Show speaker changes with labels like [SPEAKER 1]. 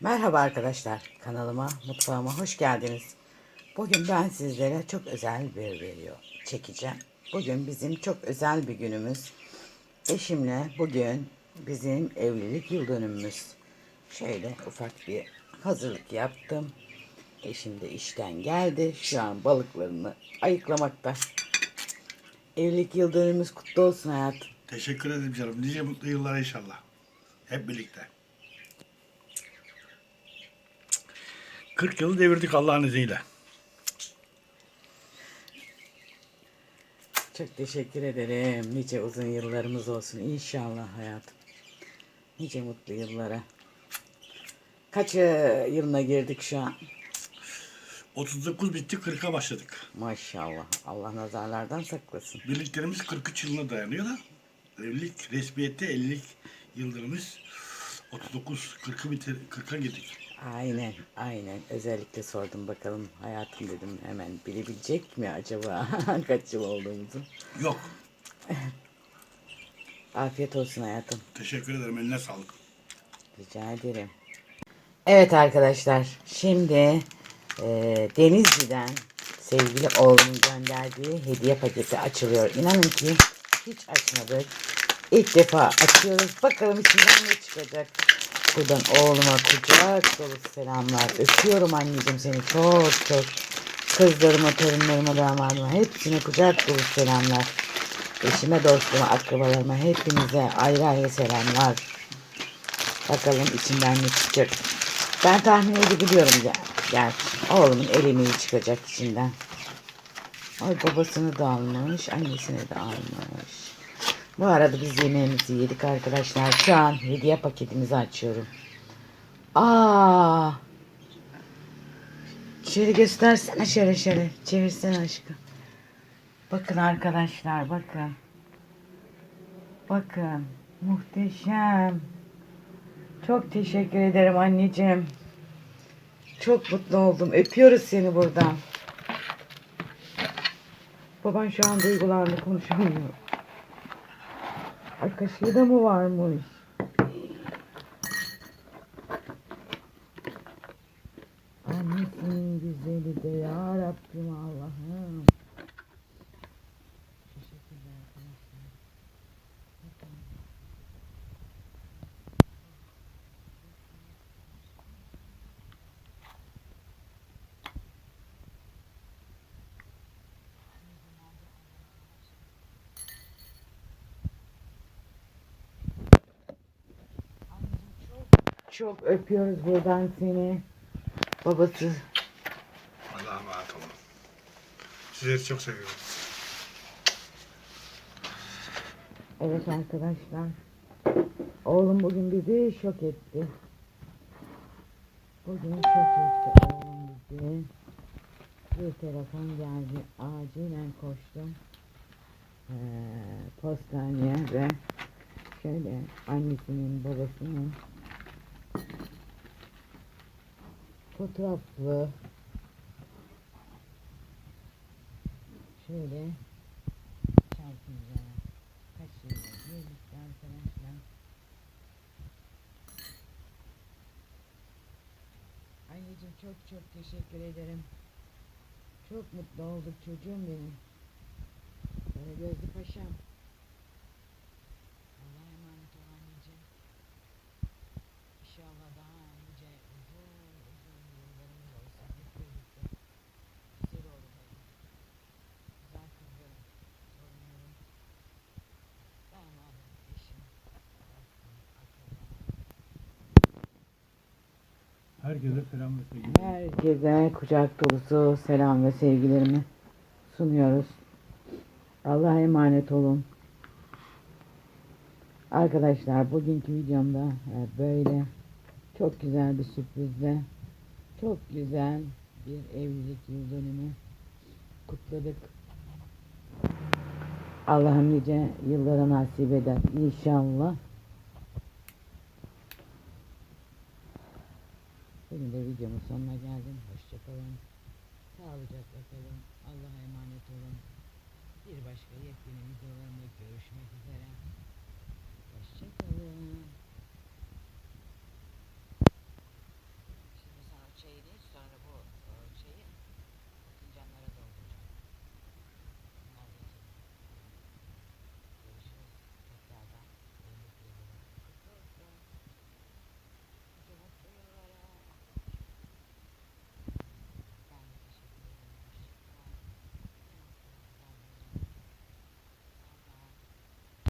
[SPEAKER 1] Merhaba arkadaşlar, kanalıma, mutfağıma hoş geldiniz. Bugün ben sizlere çok özel bir video çekeceğim. Bugün bizim çok özel bir günümüz. Eşimle bugün bizim evlilik yıl dönümümüz. Şöyle ufak bir hazırlık yaptım. Eşim de işten geldi. Şu an balıklarını ayıklamakta. Evlilik yıl dönümümüz kutlu olsun hayatım.
[SPEAKER 2] Teşekkür ederim canım. Nice mutlu yıllar inşallah. Hep birlikte. 40 yılı devirdik Allah'ın izniyle.
[SPEAKER 1] Çok teşekkür ederim. Nice uzun yıllarımız olsun inşallah hayatım. Nice mutlu yıllara. Kaç e, yılına girdik şu an?
[SPEAKER 2] 39 bitti 40'a başladık.
[SPEAKER 1] Maşallah. Allah nazarlardan saklasın.
[SPEAKER 2] Birliklerimiz 43 yılına dayanıyor da evlilik resmiyette 50'lik yıldırımız 39 40'ı bitir 40'a girdik.
[SPEAKER 1] Aynen, aynen. Özellikle sordum bakalım hayatım dedim hemen bilebilecek mi acaba kaç yıl olduğumuzu.
[SPEAKER 2] Yok.
[SPEAKER 1] Afiyet olsun hayatım.
[SPEAKER 2] Teşekkür ederim. Eline sağlık.
[SPEAKER 1] Rica ederim. Evet arkadaşlar şimdi e, Denizli'den sevgili oğlumun gönderdiği hediye paketi açılıyor. İnanın ki hiç açmadık. İlk defa açıyoruz. Bakalım içinden ne çıkacak. Buradan oğluma kucak dolusu selamlar. Öpüyorum anneciğim seni çok çok. Kızlarıma, torunlarıma, damadıma hepsine kucak dolusu selamlar. Eşime, dostuma, akrabalarıma hepinize ayrı ayrı selamlar. Bakalım içinden ne çıkacak. Ben tahmin edebiliyorum ya. Gerçi oğlumun elimi çıkacak içinden. Ay babasını da almış, annesini de almış. Bu arada biz yemeğimizi yedik arkadaşlar. Şu an hediye paketimizi açıyorum. Aa! Şöyle göstersene şöyle şöyle. Çevirsene aşkım. Bakın arkadaşlar bakın. Bakın. Muhteşem. Çok teşekkür ederim anneciğim. Çok mutlu oldum. Öpüyoruz seni buradan. Baban şu an duygulandı konuşamıyor. Da mı varmış? Annesinin güzeli de ya Rabbim Allah'ım. Şu şekilde arkadaşlar. Bakın. Çok öpüyoruz buradan seni. Babası
[SPEAKER 2] Allah'a emanet olun. Sizleri çok seviyorum.
[SPEAKER 1] Evet arkadaşlar. Oğlum bugün bizi şok etti. Bugün şok etti oğlum bizi. Bir telefon geldi. Acilen koştum. Ee, postaneye ve şöyle annesinin babasının fotoğraflı. Şöyle çarpınca kaşığıyla birlikte arkadaşlar anneciğim çok çok teşekkür ederim. Çok mutlu olduk çocuğum benim. Gözlü paşam Allah'a emanet ol anneciğim İnşallah daha nice uzun uzun yıllarımız olsun hep birlikte güzel olur hadi güzel kızlarım torunlarım damadım eşim dostum akrabam
[SPEAKER 2] Herkese selam ve sevgiler.
[SPEAKER 1] Herkese kucak dolusu selam ve sevgilerimi sunuyoruz. Allah'a emanet olun. Arkadaşlar bugünkü videomda e, böyle çok güzel bir sürprizle çok güzel bir evlilik yıl dönümü kutladık. Allah'ım nice yıllara nasip eder inşallah. Benim de videomun sonuna geldim. Hoşçakalın. Sağlıcakla kalın. Allah'a emanet olun. Bir başka yepyeni videolarımda görüşmek üzere.